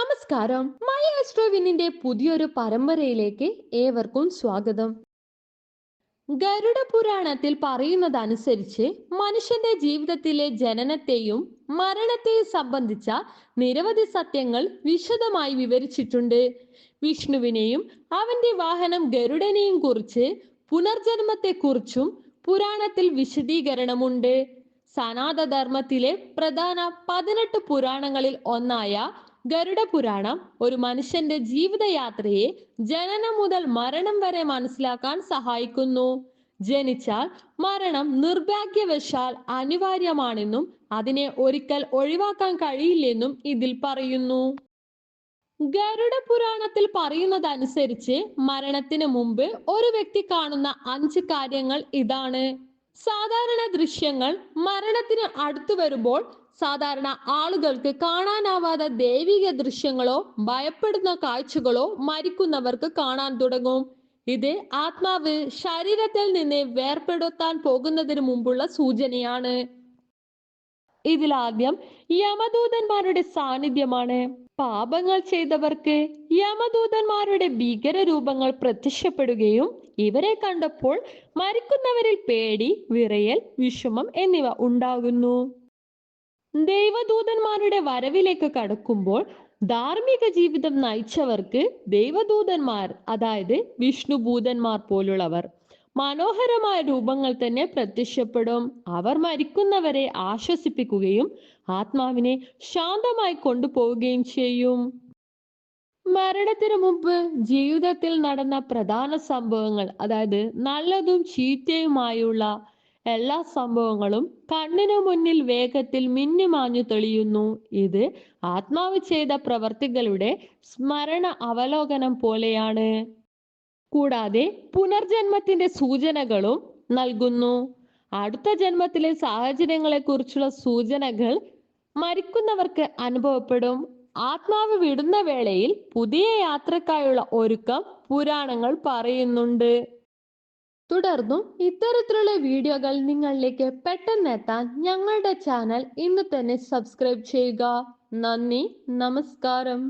നമസ്കാരം. മൈ ആസ്ട്രോവിനിന്റെ പുതിയൊരു പരമ്പരയിലേക്ക് ഏവർക്കും സ്വാഗതം. ഗരുഡ പുരാണത്തിൽ പറയുന്നതനുസരിച്ച് മനുഷ്യന്റെ ജീവിതത്തിലെ ജനനത്തെയും മരണത്തെയും സംബന്ധിച്ച നിരവധി സത്യങ്ങൾ വിശദമായി വിവരിച്ചിട്ടുണ്ട്. വിഷ്ണുവിനെയും അവന്റെ വാഹനം ഗരുഡനെയും കുറിച്ച് പുനർജന്മത്തെക്കുറിച്ചും പുരാണത്തിൽ വിശദീകരണമുണ്ട്. സനാതധർമ്മത്തിലെ പ്രധാന പതിനെട്ട് പുരാണങ്ങളിൽ ഒന്നായ ഗരുഡ പുരാണം ഒരു മനുഷ്യന്റെ ജീവിതയാത്രയെ ജനനം മുതൽ മരണം വരെ മനസ്സിലാക്കാൻ സഹായിക്കുന്നു. ജനിച്ചാൽ മരണം നിർഭാഗ്യവശാൽ അനിവാര്യമാണെന്നും അതിനെ ഒരിക്കൽ ഒഴിവാക്കാൻ കഴിയില്ലെന്നും ഇതിൽ പറയുന്നു. ഗരുഡ പുരാണത്തിൽ പറയുന്നതനുസരിച്ച് മരണത്തിന് മുമ്പ് ഒരു വ്യക്തി കാണുന്ന അഞ്ച് കാര്യങ്ങൾ ഇതാണ്. സാധാരണ ദൃശ്യങ്ങൾ മരണത്തിന് അടുത്തു വരുമ്പോൾ സാധാരണ ആളുകൾക്ക് കാണാനാവാത്ത ദൈവിക ദൃശ്യങ്ങളോ ഭയപ്പെടുന്ന കാഴ്ചകളോ മരിക്കുന്നവർക്ക് കാണാൻ തുടങ്ങും. ഇത് ആത്മാവ് ശരീരത്തിൽ നിന്ന് വേർപെടുത്താൻ പോകുന്നതിന് മുമ്പുള്ള സൂചനയാണ്. ഇതിലാദ്യം യമദൂതന്മാരുടെ സാന്നിധ്യമാണ്. പാപങ്ങൾ ചെയ്തവർക്ക് യമദൂതന്മാരുടെ ഭീകര രൂപങ്ങൾ പ്രത്യക്ഷപ്പെടുകയും ഇവരെ കണ്ടപ്പോൾ മരിക്കുന്നവരിൽ പേടി വിറയൽ വിഷമം എന്നിവ ഉണ്ടാകുന്നു. ദൈവദൂതന്മാരുടെ വരവിലേക്ക് കടക്കുമ്പോൾ ധാർമ്മിക ജീവിതം നയിച്ചവർക്ക് ദൈവദൂതന്മാർ അതായത് വിഷ്ണുഭൂതന്മാർ പോലുള്ളവർ മനോഹരമായ രൂപങ്ങൾ തന്നെ പ്രത്യക്ഷപ്പെടും. അവർ മരിക്കുന്നവരെ ആശ്വസിപ്പിക്കുകയും ആത്മാവിനെ ശാന്തമായി കൊണ്ടുപോവുകയും ചെയ്യും. മരണത്തിനു മുമ്പ് ജീവിതത്തിൽ നടന്ന പ്രധാന സംഭവങ്ങൾ അതായത് നല്ലതും ചീത്തയുമായുള്ള എല്ലാ സംഭവങ്ങളും കണ്ണിനു മുന്നിൽ വേഗത്തിൽ മിന്നിമാഞ്ഞു തെളിയുന്നു. ഇത് ആത്മാവ് ചെയ്ത പ്രവർത്തികളുടെ സ്മരണ അവലോകനം പോലെയാണ്. കൂടാതെ പുനർജന്മത്തിന്റെ സൂചനകളും നൽകുന്നു. അടുത്ത ജന്മത്തിലെ സാഹചര്യങ്ങളെ കുറിച്ചുള്ള സൂചനകൾ മരിക്കുന്നവർക്ക് അനുഭവപ്പെടും. ആത്മാവ് വിടുന്ന വേളയിൽ പുതിയ യാത്രക്കായുള്ള ഒരുക്കം പുരാണങ്ങൾ പറയുന്നുണ്ട്. തുടർന്നും ഇത്തരത്തിലുള്ള വീഡിയോകൾ നിങ്ങളിലേക്ക് പെട്ടെന്ന് എത്താൻ ഞങ്ങളുടെ ചാനൽ ഇന്ന് തന്നെ സബ്സ്ക്രൈബ് ചെയ്യുക. നന്ദി നമസ്കാരം.